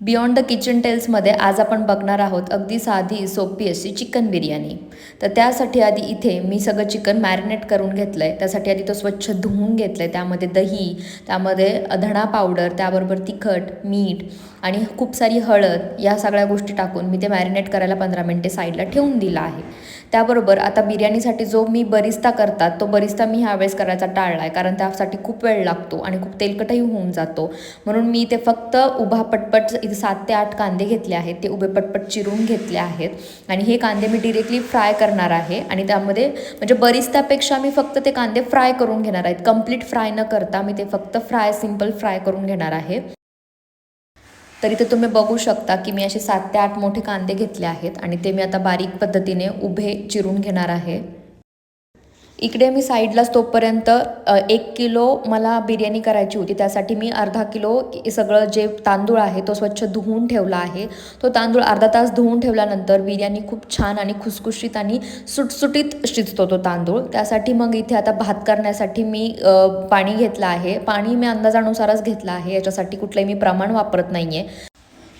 Beyond the kitchen टेल्समध्ये आज आपण बघणार आहोत अगदी साधी सोपी अशी चिकन बिर्याणी. तर त्यासाठी आधी इथे मी सगळं चिकन मॅरिनेट करून घेतलं आहे त्यासाठी आधी तो स्वच्छ धुवून घेतलं आहे त्यामध्ये दही त्यामध्ये धणा पावडर त्याबरोबर तिखट मीठ आणि खूप सारी हळद या सगळ्या गोष्टी टाकून मी ते मॅरिनेट करायला पंधरा मिनटे साईडला ठेवून दिलं आहे. त्याबरोबर आता बिर्याणीसाठी जो मी बरिस्ता करतात तो बरिस्ता मी ह्यावेळेस करायचा टाळला आहे कारण त्यासाठी खूप वेळ लागतो आणि खूप तेलकटही होऊन जातो. म्हणून मी ते फक्त उभा पटपट इथे सात ते आठ कांदे घेतले आहेत. ते उभे पटपट चिरून घेतले आहेत. आणि हे कांदे मी डिरेक्टली फ्राय करणार आहे. आणि त्यामध्ये म्हणजे बरिस्तापेक्षा मी फक्त ते कांदे फ्राय करून घेणार आहेत. कंप्लीट फ्राय न करता मी ते फक्त फ्राय सिंपल फ्राय करून घेणार आहे. तर इथे तुम्ही बघू शकता की मी असे सात ते आठ मोठे कांदे घेतले आहेत आणि ते मी आता बारीक पद्धतीने उभे चिरून घेणार आहे. इकडे मी साईडलाच तोपर्यंत एक किलो मला बिर्याणी करायची होती. त्यासाठी मी अर्धा किलो सगळं जे तांदूळ आहे तो स्वच्छ धुवून ठेवला आहे. तो तांदूळ अर्धा तास धुवून ठेवल्यानंतर बिर्याणी खूप छान आणि खुसखुशीत आणि सुटसुटीत शिजतो तो तांदूळ. त्यासाठी मग इथे आता भात करण्यासाठी मी पाणी घेतलं आहे. पाणी मी अंदाजानुसारच घेतलं आहे. याच्यासाठी कुठलंही मी प्रमाण वापरत नाही आहे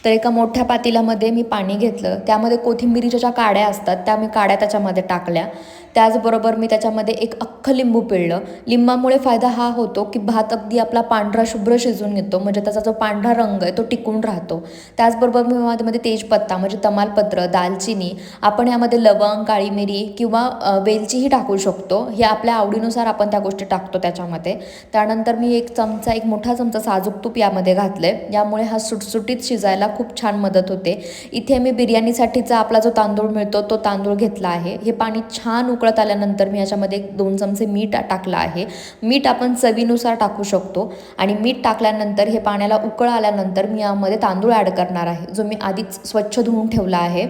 तर एका मोठ्या पातेल्यामध्ये मी पाणी घेतलं. त्यामध्ये कोथिंबिरीच्या ज्या काड्या असतात त्या मी काड्या त्याच्यामध्ये टाकल्या. त्याचबरोबर मी त्याच्यामध्ये एक अख्खं लिंबू पिळलं. लिंबामुळे फायदा हा होतो की भात अगदी आपला पांढरा शुभ्र शिजून येतो. म्हणजे त्याचा जो पांढरा रंग आहे तो टिकून राहतो. त्याचबरोबर मी त्यामध्ये तेजपत्ता म्हणजे तमालपत्र दालचिनी आपण यामध्ये लवंग काळी मिरी किंवा वेलचीही टाकू शकतो. हे आपल्या आवडीनुसार आपण त्या गोष्टी टाकतो त्याच्यामध्ये. त्यानंतर मी एक चमचा एक मोठा चमचा साजूक तूप यामध्ये घातलं आहे यामुळे हा सुटसुटीत शिजायला खूप छान मदत होते. इथे मी बिर्याणीसाठीचा आपला जो तांदूळ मिळतो तो तांदूळ घेतला आहे. हे पाणी छान उकळत आल्यानंतर मी याच्यामध्ये दोन चमचे मीठ टाकलं आहे. मीठ आपण चवीनुसार टाकू शकतो आणि मीठ टाकल्यानंतर हे पाण्याला उकळ आल्यानंतर मी यामध्ये तांदूळ ॲड करणार आहे जो मी आधीच स्वच्छ धुवून ठेवला आहे.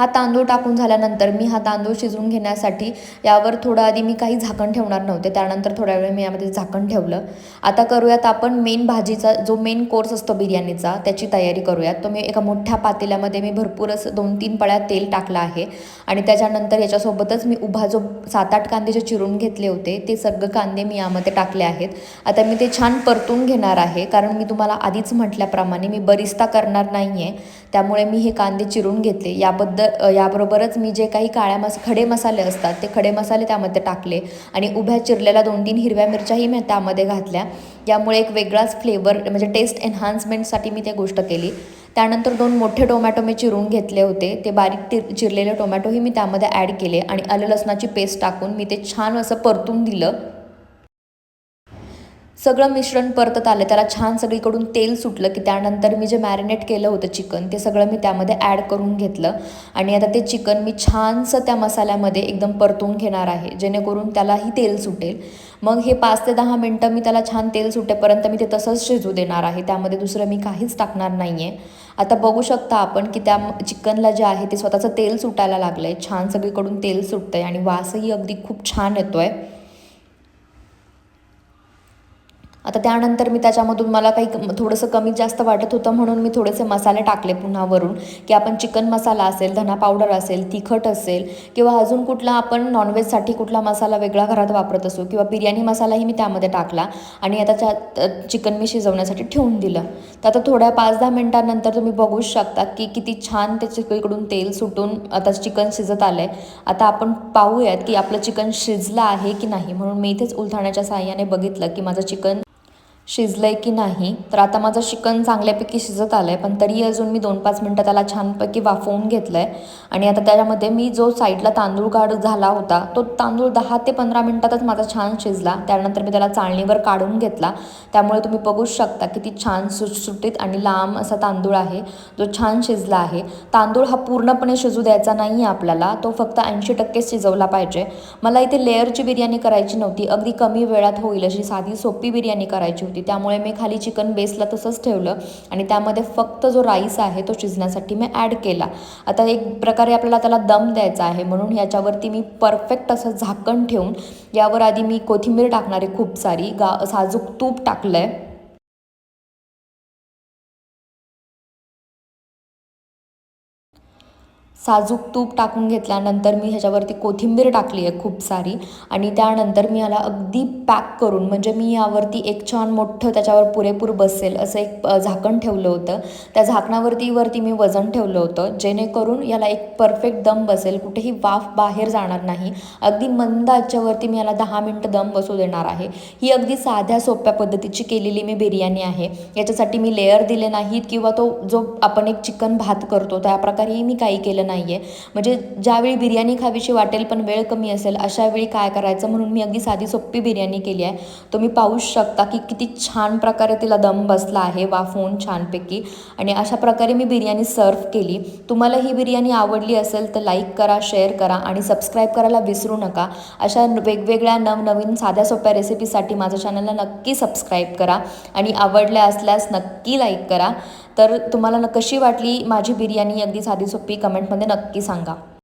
हा तांदूळ टाकून झाल्यानंतर मी हा तांदूळ शिजवून घेण्यासाठी यावर थोडं आधी मी काही झाकण ठेवणार नव्हते. त्यानंतर थोड्या वेळ मी यामध्ये झाकण ठेवलं. आता करूयात आपण मेन भाजीचा जो मेन कोर्स असतो बिर्याणीचा त्याची तयारी करूयात. तो मी एका मोठ्या पातेल्यामध्ये मी भरपूर असं दोन तीन पळ्या तेल टाकलं आहे. आणि त्याच्यानंतर याच्यासोबतच मी उभा जो सात आठ कांदे जे चिरून घेतले होते ते सगळं कांदे मी यामध्ये टाकले आहेत. आता मी ते छान परतून घेणार आहे. कारण मी तुम्हाला आधीच म्हटल्याप्रमाणे मी बरिस्ता करणार नाही आहे त्यामुळे मी हे कांदे चिरून घेतले. याबद्दल याबरोबरच मी जे काही काळ्या मस खडे मसाले असतात ते खडे मसाले त्यामध्ये टाकले आणि उभ्या चिरलेल्या दोन तीन हिरव्या मिरच्याही मी त्यामध्ये घातल्या. यामुळे एक वेगळाच फ्लेवर म्हणजे टेस्ट एन्हान्समेंटसाठी मी ते गोष्ट केली. त्यानंतर दोन मोठे टोमॅटो मी चिरून घेतले होते. ते बारीक तिर चिरलेले टोमॅटोही मी त्यामध्ये ॲड केले आणि आलं लसणाची पेस्ट टाकून मी ते छान असं परतून दिलं. सगळं मिश्रण परतत आलं. त्याला छान सगळीकडून तेल सुटलं की त्यानंतर मी जे मॅरिनेट केलं होतं चिकन ते सगळं मी त्यामध्ये ॲड करून घेतलं. आणि आता ते चिकन मी छानसं त्या मसाल्यामध्ये एकदम परतून घेणार आहे जेणेकरून त्यालाही तेल सुटेल. मग हे पाच ते दहा मिनटं मी त्याला छान तेल सुटेपर्यंत मी ते तसंच शिजू देणार आहे. त्यामध्ये दुसरं मी काहीच टाकणार नाही आहे आता बघू शकता आपण की त्या चिकनला जे आहे ते स्वतःचं तेल सुटायला लागलं आहे छान सगळीकडून तेल सुटतं आहे आणि वासही अगदी खूप छान येतो आहे आता त्यानंतर मी त्याच्यामधून मला काही थोडंसं कमी जास्त वाटत होतं म्हणून मी थोडेसे मसाले टाकले पुन्हा वरून की आपण चिकन मसाला असेल धना पावडर असेल तिखट असेल किंवा अजून कुठला आपण नॉनव्हेजसाठी कुठला मसाला वेगळा घरात वापरत असू किंवा बिर्याणी मसालाही मी त्यामध्ये टाकला आणि आता त्या चिकन मी शिजवण्यासाठी ठेवून दिलं. तर आता थोड्या पाच दहा मिनटानंतर तुम्ही बघूच शकता की किती छान त्याच्याकडून तेल सुटून आता चिकन शिजत आलं आहे आता आपण पाहूयात की आपलं चिकन शिजलं आहे की नाही म्हणून मी इथेच उलथाण्याच्या साह्याने बघितलं की माझं चिकन शिजलं आहे की नाही? तर आता माझं चिकन चांगल्यापैकी शिजत आलं आहे पण तरी अजून मी दोन पाच मिनटं त्याला छानपैकी वाफवून घेतलं आहे आणि आता त्याच्यामध्ये मी जो साईडला तांदूळ काढ झाला होता तो तांदूळ दहा ते पंधरा मिनटातच माझा छान शिजला. त्यानंतर मी त्याला चाळणीवर काढून घेतला. त्यामुळे तुम्ही बघूच शकता किती छान सुटसुटीत आणि लांब असा तांदूळ आहे जो छान शिजला आहे. तांदूळ हा पूर्णपणे शिजू द्यायचा नाही आहे आपल्याला तो फक्त ऐंशी टक्केच शिजवला पाहिजे. मला इथे लेअरची बिर्याणी करायची नव्हती अगदी कमी वेळात होईल अशी साधी सोपी बिर्याणी करायची होती. त्यामुळे मी खाली चिकन बेसला तसंच ठेवलं आणि त्यामध्ये फक्त जो राईस आहे तो शिजण्यासाठी मी ॲड केला. आता एक प्रकारे आपल्याला त्याला दम द्यायचा आहे म्हणून ह्याच्यावरती मी परफेक्ट असं झाकण ठेवून यावर आधी मी कोथिंबीर टाकणार आहे खूप सारी. गा साजूक तूप टाकलं आहे साजूक तूप टाकून घेतल्यानंतर मी ह्याच्यावरती कोथिंबीर टाकली आहे खूप सारी. आणि त्यानंतर मी याला अगदी पॅक करून म्हणजे मी यावरती एक छान मोठं त्याच्यावर पुरेपूर बसेल असं एक झाकण ठेवलं होतं. त्या झाकणावरती वरती मी वजन ठेवलं होतं जेणेकरून याला एक परफेक्ट दम बसेल कुठेही वाफ बाहेर जाणार नाही. अगदी मंद याच्यावरती मी याला दहा मिनटं दम बसू देणार आहे. ही अगदी साध्या सोप्या पद्धतीची केलेली मी बिर्याणी आहे. याच्यासाठी मी लेअर दिले नाहीत किंवा तो जो आपण एक चिकन भात करतो त्या प्रकारेही मी काही केलं नाही आहे म्हणजे ज्यावेळी बिर्याणी खावीशी वाटेल पण वेळ कमी असेल अशावेळी काय करायचं म्हणून मी अगदी साधी सोपी बिर्याणी केली आहे. तुम्ही पाहूच शकता की किती छान प्रकारे तिला दम बसला आहे वाफवून छानपैकी. आणि अशा प्रकारे मी बिर्याणी सर्व केली. तुम्हाला ही बिर्याणी आवडली असेल तर लाईक करा शेअर करा आणि सबस्क्राईब करायला विसरू नका. अशा वेगवेगळ्या नवनवीन साध्या सोप्या रेसिपीसाठी माझ्या चॅनलला नक्की सबस्क्राईब करा आणि आवडल्या असल्यास नक्की लाईक करा. तर तुम्हाला न कशी वाटली माझी बिर्याणी? अगदी साधी सोपी कमेंटमध्ये नक्की सांगा.